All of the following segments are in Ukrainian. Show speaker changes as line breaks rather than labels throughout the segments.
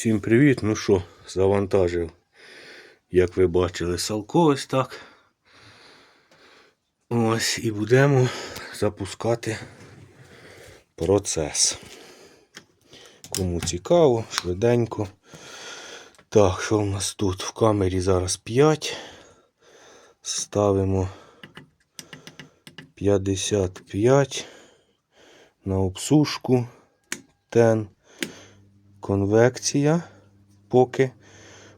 Всім привіт. Ну що, завантажив, як ви бачили, салко ось так. Ось і будемо запускати процес. Кому цікаво, швиденько. Так, що в нас тут? В камері зараз 5. Ставимо 55 на обсушку. Тен. Конвекція. Поки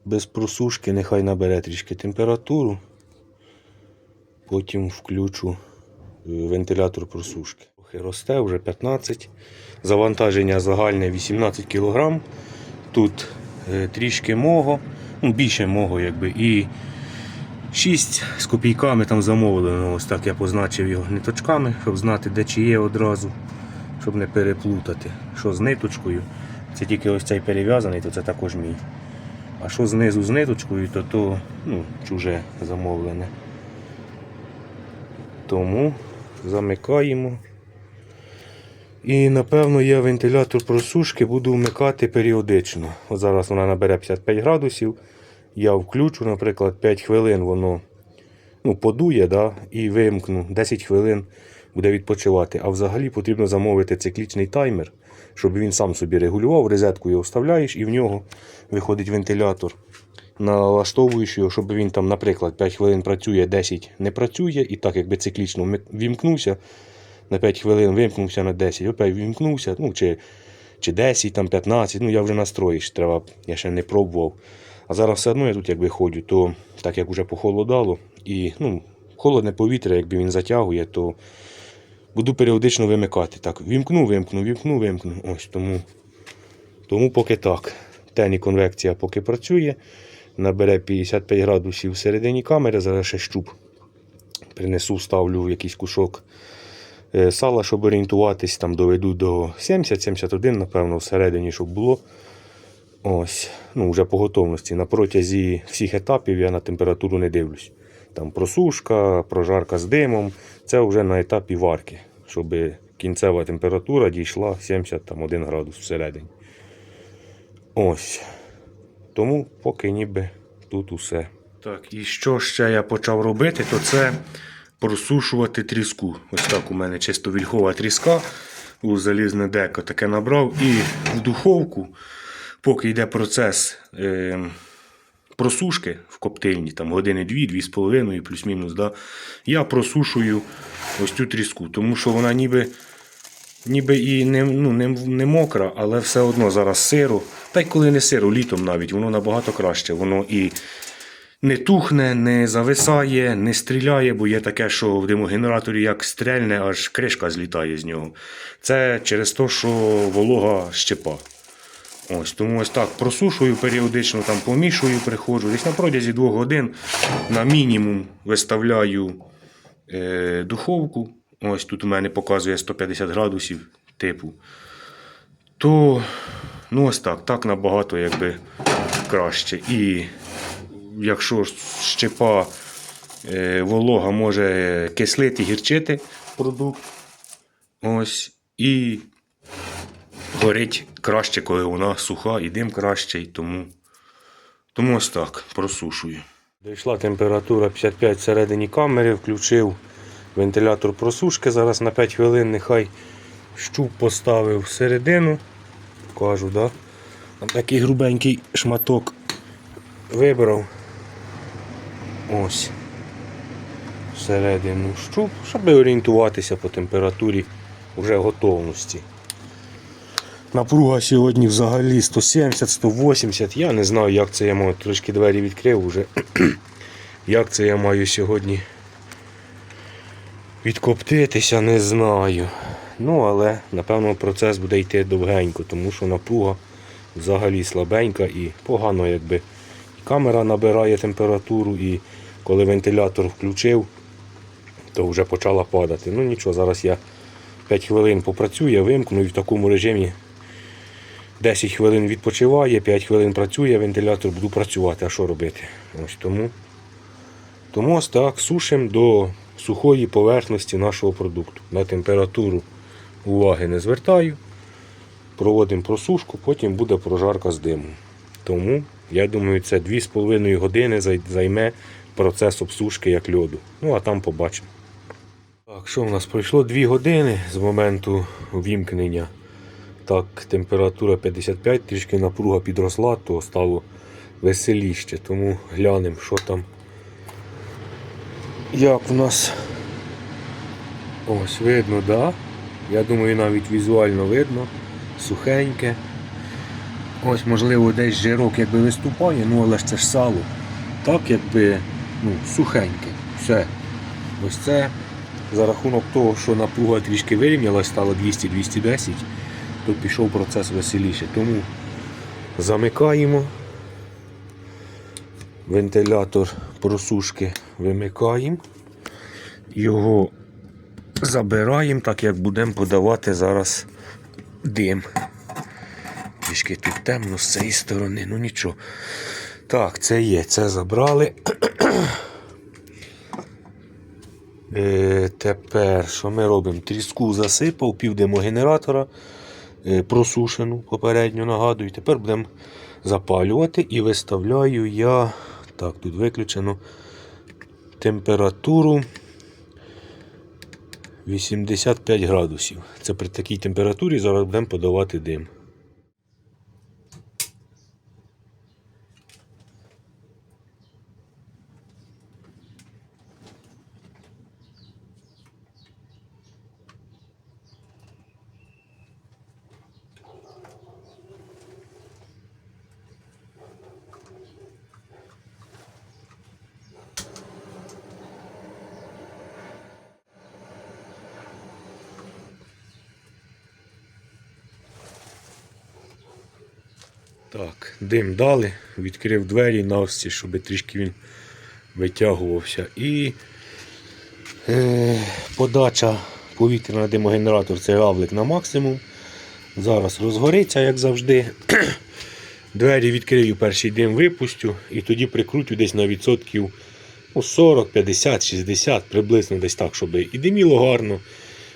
без просушки нехай набере трішки температуру. Потім включу е, вентилятор просушки. Росте, вже 15. Завантаження загальне 18 кг. Тут е, трішки мого, ну більше мого, якби. І 6 з копійками там замовили. Ну, ось так я позначив його ниточками, щоб знати, де чи є одразу, щоб не переплутати. Що з ниточкою. Це тільки ось цей перев'язаний, то це також мій. А що знизу з ниточкою, то то ну, чуже замовлене. Тому замикаємо. І напевно я вентилятор просушки буду вмикати періодично. От зараз вона набере 55 градусів. Я включу, наприклад, 5 хвилин воно ну, подує да, і вимкну. 10 хвилин буде відпочивати. А взагалі потрібно замовити циклічний таймер, щоб він сам собі регулював. Розетку його вставляєш і в нього виходить вентилятор. Налаштовуєш його, щоб він там, наприклад, 5 хвилин працює, 10 не працює, і так якби циклічно вімкнувся на 5 хвилин, вимкнувся на 10, опять вімкнувся, ну чи, чи 10, там 15, ну я вже настроїш, треба, я ще не пробував. А зараз все одно я тут якби ходжу, то так як вже похолодало і ну, холодне повітря, якби він затягує, то буду періодично вимикати. Так, вімкну, вимкну, вімкну, вимкну. Ось тому, тому поки так. Тені конвекція поки працює. Набере 55 градусів всередині камери, зараз ще щуп. Принесу, ставлю в якийсь кушок е, сала, щоб орієнтуватись, там доведу до 70-71, напевно, всередині, щоб було. Ось, ну вже по готовності. На протязі всіх етапів я на температуру не дивлюсь. Там просушка, прожарка з димом. Це вже на етапі варки, щоб кінцева температура дійшла 71 градус всередині. Ось. Тому поки ніби тут усе. Так, і що ще я почав робити, то це просушувати тріску. Ось так у мене чисто вільхова тріска у залізне деко таке набрав. І в духовку, поки йде процес е, просушки в коптильні, там години 2-2,5 плюс-мінус, да, я просушую ось цю тріску, тому що вона ніби ніби і не, ну, не, не мокра, але все одно зараз сиру. Та й коли не сиру, літом навіть, воно набагато краще. Воно і не тухне, не зависає, не стріляє, бо є таке, що в димогенераторі як стрельне, аж кришка злітає з нього. Це через те, що волога щепа. Ось, тому ось так просушую періодично, там помішую, приходжу. Десь на протязі двох годин на мінімум виставляю е, духовку. Ось тут у мене показує 150 градусів типу. То, ну ось так, так набагато якби краще. І якщо щепа е, волога може кислити, гірчити продукт. Ось. І горить краще, коли вона суха, і дим кращий, тому, тому ось так просушую. Дійшла температура 55 всередині камери, включив вентилятор просушки. Зараз на 5 хвилин нехай щуп поставив всередину. Кажу, да? Такий грубенький шматок вибрав. Ось. Всередину щуп, щоб орієнтуватися по температурі вже готовності. Напруга сьогодні взагалі 170-180. Я не знаю, як це я маю. Трошки двері відкрив вже. як це я маю сьогодні відкоптитися, не знаю. Ну, але напевно процес буде йти довгенько, тому що напруга взагалі слабенька і погано, якби і камера набирає температуру, і коли вентилятор включив, то вже почала падати. Ну нічого, зараз я 5 хвилин попрацюю, я вимкну і в такому режимі 10 хвилин відпочиває, 5 хвилин працює, вентилятор буду працювати. А що робити? Ось тому. Тому ось так сушимо до сухої поверхності нашого продукту. На температуру уваги не звертаю. проводимо просушку, потім буде прожарка з димом. Тому, я думаю, це 2,5 години займе процес обсушки як льоду. Ну, а там побачимо. Так, що в нас пройшло 2 години з моменту вімкнення. Так, температура 55, трішки напруга підросла, то стало веселіще. Тому глянемо, що там. Як в нас. Ось видно, да? Я думаю, навіть візуально видно. Сухеньке. Ось, можливо, десь жирок якби виступає, ну але ж це ж сало. Так якби ну, сухеньке. Все. Ось це за рахунок того, що напруга трішки вирівнялась, стало 200-210, то пішов процес веселіше. Тому замикаємо. Вентилятор просушки вимикаємо. Його забираємо, так як будемо подавати зараз дим. Трішки тут темно з цієї сторони, ну нічого. Так, це є, це забрали. Е, тепер що ми робимо? Тріску засипав, півдимо генератора, просушену попередньо нагадую. Тепер будемо запалювати і виставляю я. Так, тут виключено температуру 85 градусів. Це при такій температурі зараз будемо подавати дим. Так, дим дали, відкрив двері навсті, щоб трішки він витягувався. І е, подача повітря на димогенератор це равлик на максимум. Зараз розгориться, як завжди. Двері відкрию, перший дим випустю і тоді прикрутю десь на відсотків ну, 40, 50, 60, приблизно десь так, щоб і диміло гарно,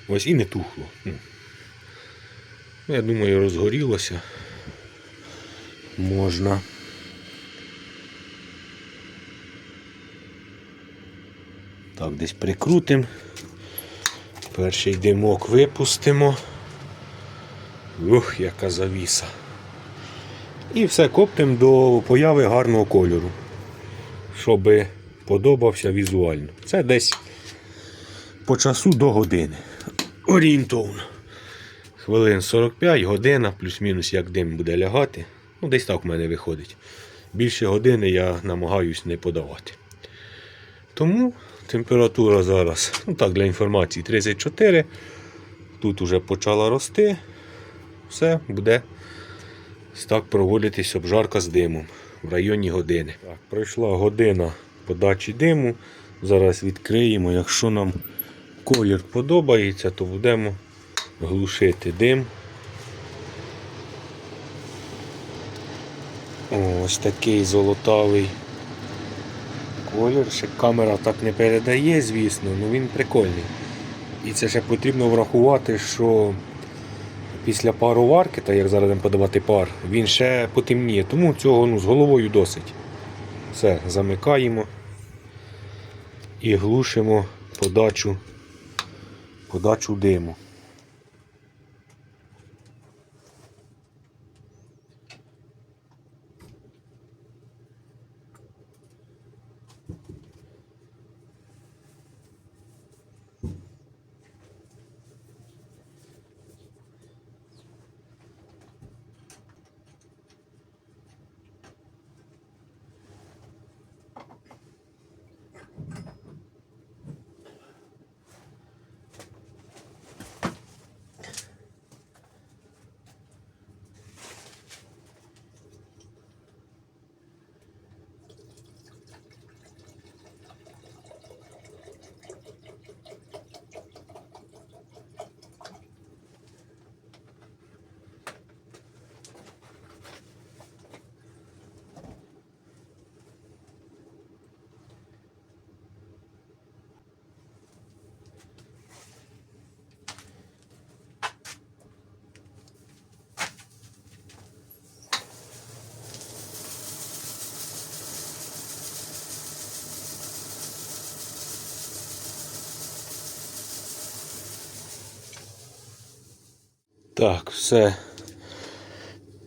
ось і не тухло. Я думаю, розгорілося можна. Так, десь прикрутимо. Перший димок випустимо. Ух, яка завіса. І все коптимо до появи гарного кольору, щоб подобався візуально. Це десь по часу до години. Орієнтовно. Хвилин 45, година, плюс-мінус як дим буде лягати. Ну, десь так в мене виходить. Більше години я намагаюсь не подавати. Тому температура зараз, ну так, для інформації, 34. Тут вже почала рости. Все, буде так проводитись обжарка з димом в районі години. Так, пройшла година подачі диму. Зараз відкриємо. Якщо нам колір подобається, то будемо глушити дим. Ось такий золотавий колір. Ще камера так не передає, звісно, але він прикольний. І це ще потрібно врахувати, що після пароварки, так як зараз подавати пар, він ще потемніє, тому цього ну, з головою досить. Все, замикаємо і глушимо подачу, подачу диму. Так, все.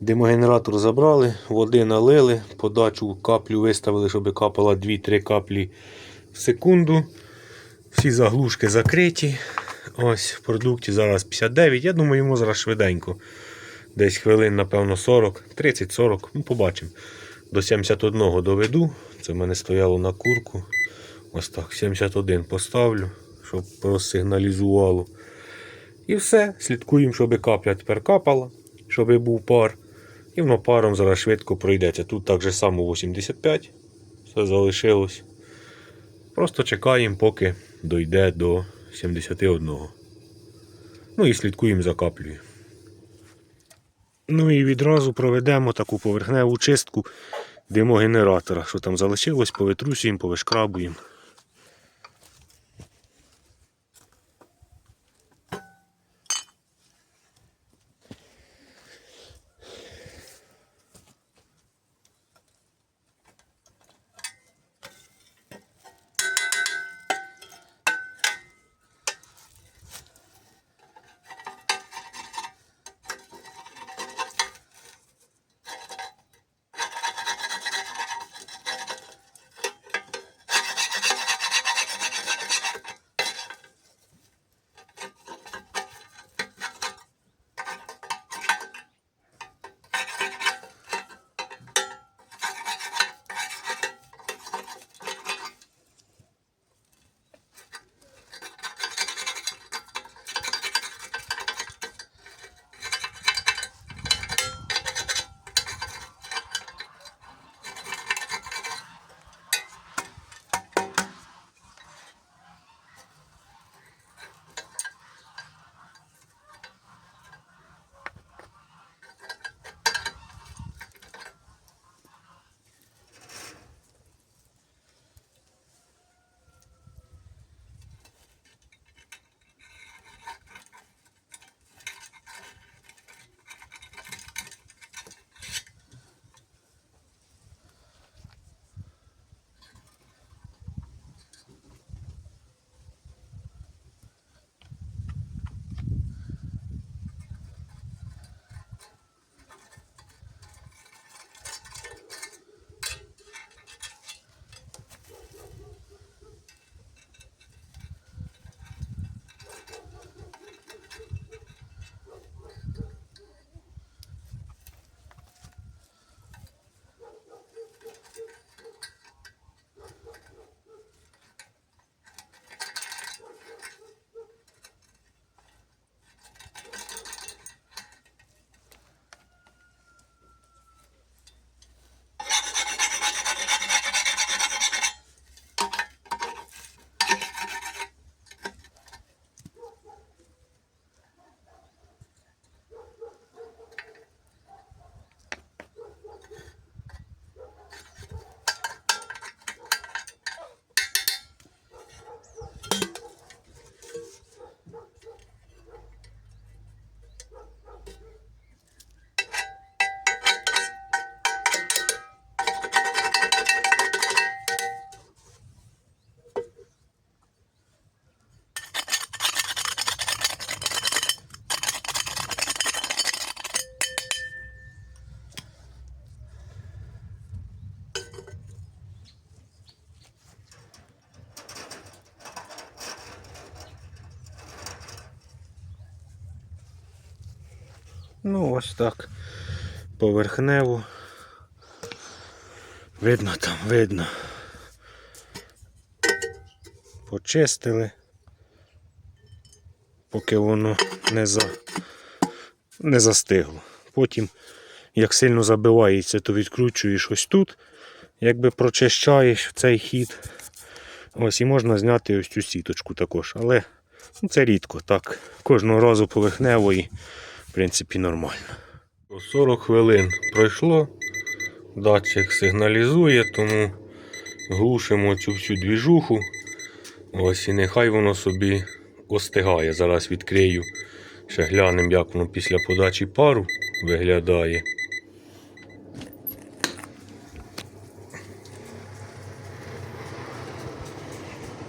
Димогенератор забрали, води налили, подачу каплю виставили, щоб капала 2-3 каплі в секунду. Всі заглушки закриті. Ось в продукті зараз 59. Я думаю, йому зараз швиденько. Десь хвилин, напевно, 40, 30-40. Ну, побачимо. До 71 доведу. Це в мене стояло на курку. Ось так, 71 поставлю, щоб просигналізувало. І все, слідкуємо, щоб капля тепер капала, щоб був пар. І воно паром зараз швидко пройдеться. Тут так же само 85. Все залишилось. Просто чекаємо, поки дойде до 71. Ну і слідкуємо за каплею. Ну і відразу проведемо таку поверхневу чистку димогенератора. Що там залишилось, повитрусюємо, повишкрабуємо. Ну, ось так. Поверхнево. Видно там, видно. Почистили. Поки воно не, за... не застигло. Потім, як сильно забивається, то відкручуєш ось тут. Якби прочищаєш цей хід. Ось і можна зняти ось цю сіточку також. Але ну, це рідко, так. Кожного разу поверхнево і в принципі нормально. 40 хвилин пройшло. Датчик сигналізує, тому глушимо цю всю двіжуху. Ось і нехай воно собі остигає. Зараз відкрию. Ще глянемо, як воно після подачі пару виглядає.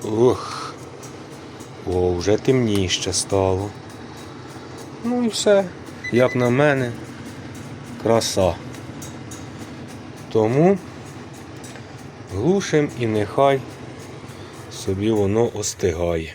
Ох, о, вже темніше стало. Ну і все. як на мене, краса. Тому глушим і нехай собі воно остигає.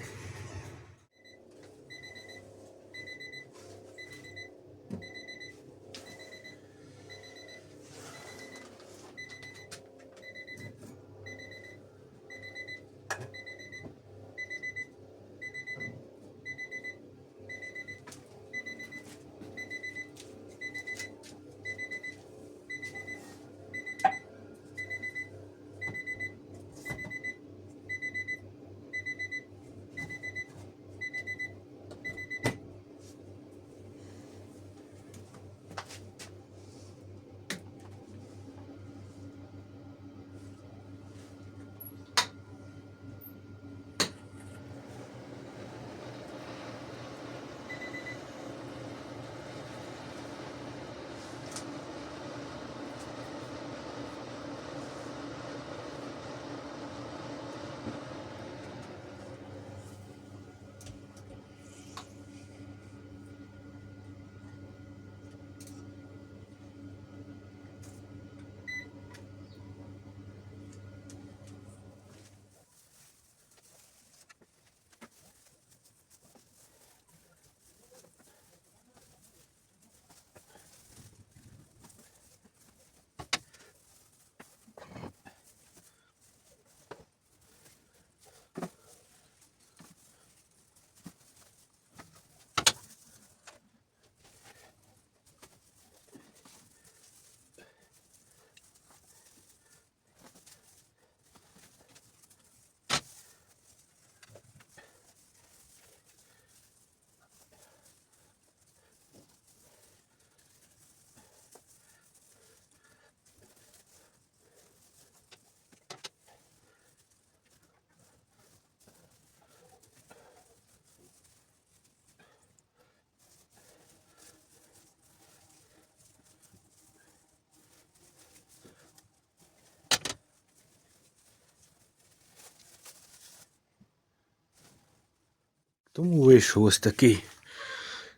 Тому вийшов ось такий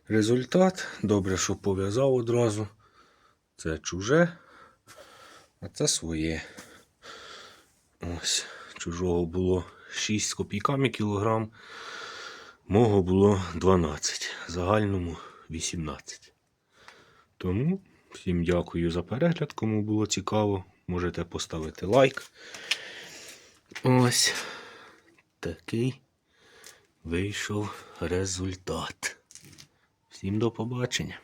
результат. Добре, що пов'язав одразу. Це чуже, а це своє. Ось, чужого було 6 з копійками кілограм, мого було 12, загальному 18. Тому всім дякую за перегляд. Кому було цікаво, можете поставити лайк. Ось такий вийшов результат. Всім до побачення.